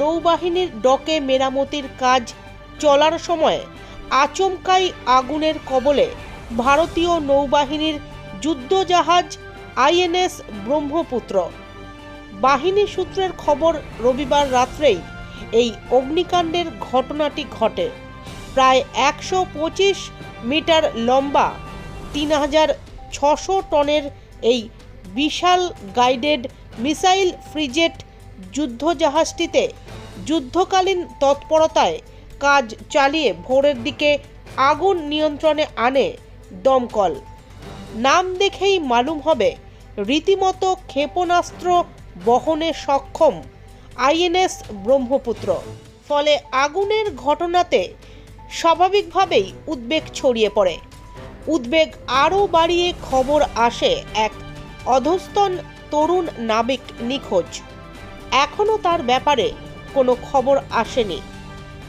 নৌবাহিনীর ডকে মেরামতির কাজ চলার সময় আচমকাই আগুনের কবলে ভারতীয় নৌবাহিনীর যুদ্ধজাহাজ আইএনএস ব্রহ্মপুত্র। বাহিনী সূত্রের খবর, রবিবার রাত্রেই এই অগ্নিকাণ্ডের ঘটনাটি ঘটে। প্রায় একশো পঁচিশ মিটার লম্বা, তিন হাজার ছশো টনের এই বিশাল গাইডেড মিসাইল ফ্রিজেট যুদ্ধজাহাজটিতে যুদ্ধকালীন তৎপরতায় কাজ চালিয়ে ভোরের দিকে আগুন নিয়ন্ত্রণে আনে দমকল। নাম দেখেই মালুম হবে, রীতিমতো ক্ষেপণাস্ত্র বহনে সক্ষম আইএনএস ব্রহ্মপুত্র। ফলে আগুনের ঘটনাতে স্বাভাবিকভাবেই উদ্বেগ ছড়িয়ে পড়ে। উদ্বেগ আরও বাড়িয়ে খবর আসে এক অধস্তন তরুণ নাবিক নিখোঁজ। এখনও তার ব্যাপারে কোনো খবর আসেনি।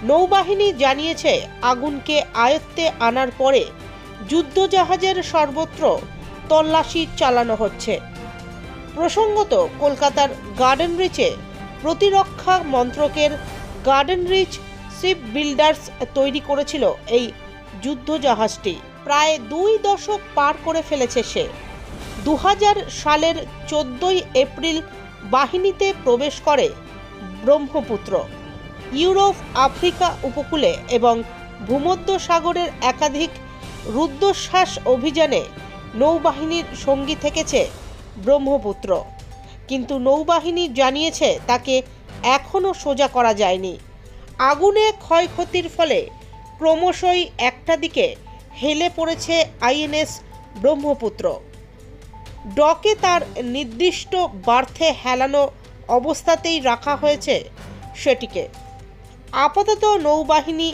নৌবাহিনী জানিয়েছে, আগুনকে আয়ত্তে আনার পরে যুদ্ধজাহাজের সর্বত্র তল্লাশি চালানো হচ্ছে। প্রসঙ্গত, কলকাতার গার্ডেন রিচে প্রতিরক্ষা মন্ত্রকের গার্ডেন রিচ শিপ বিল্ডার্স তৈরি করেছিল এই যুদ্ধজাহাজটি। প্রায় দুই দশক পার করে ফেলেছে সে। দু হাজার সালের চোদ্দই এপ্রিল বাহিনীতে প্রবেশ করে ব্রহ্মপুত্র। ইউরোপ, আফ্রিকা উপকূলে এবং ভূমধ্য সাগরের একাধিক রুদ্ধশ্বাস অভিযানে নৌবাহিনীর সঙ্গী থেকেছে ব্রহ্মপুত্র। কিন্তু নৌবাহিনী জানিয়েছে তাকে এখনও সোজা করা যায়নি। আগুনে ক্ষয়ক্ষতির ফলে ক্রমশই একটা দিকে হেলে পড়েছে আইএনএস ব্রহ্মপুত্র। ডকে তার নির্দিষ্ট বার্থে হেলানো অবস্থাতেই রাখা হয়েছে সেটিকে। আপাতত নৌবাহিনী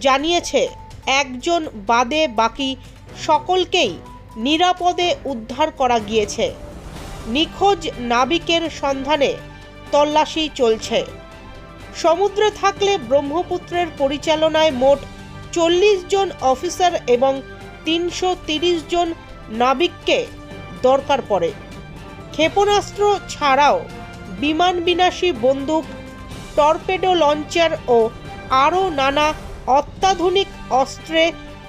জানিয়েছে, একজন বাদে বাকি সকলকেই নিরাপদে উদ্ধার করা গিয়েছে। নিখোঁজ নাবিকের সন্ধানে তল্লাশি চলছে। সমুদ্রে থাকলে ব্রহ্মপুত্রের পরিচালনায় মোট চল্লিশ জন অফিসার এবং তিনশো জন নাবিককে দরকার পড়ে। ক্ষেপণাস্ত্র ছাড়াও বিমান বিনাশী বন্দুক, টর্পেডো লঞ্চার ও আরও নানা অত্যাধুনিক অস্ত্রে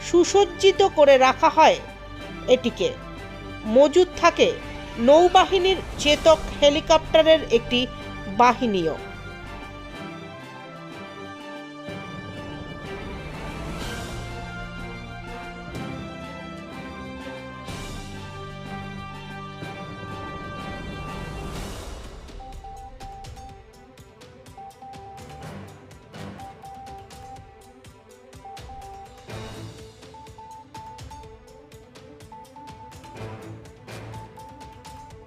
সুসজ্জিত করে রাখা হয়। এটিকে মজুদ থাকে নৌবাহিনীর চেতক হেলিকপ্টারের একটি বাহিনীও।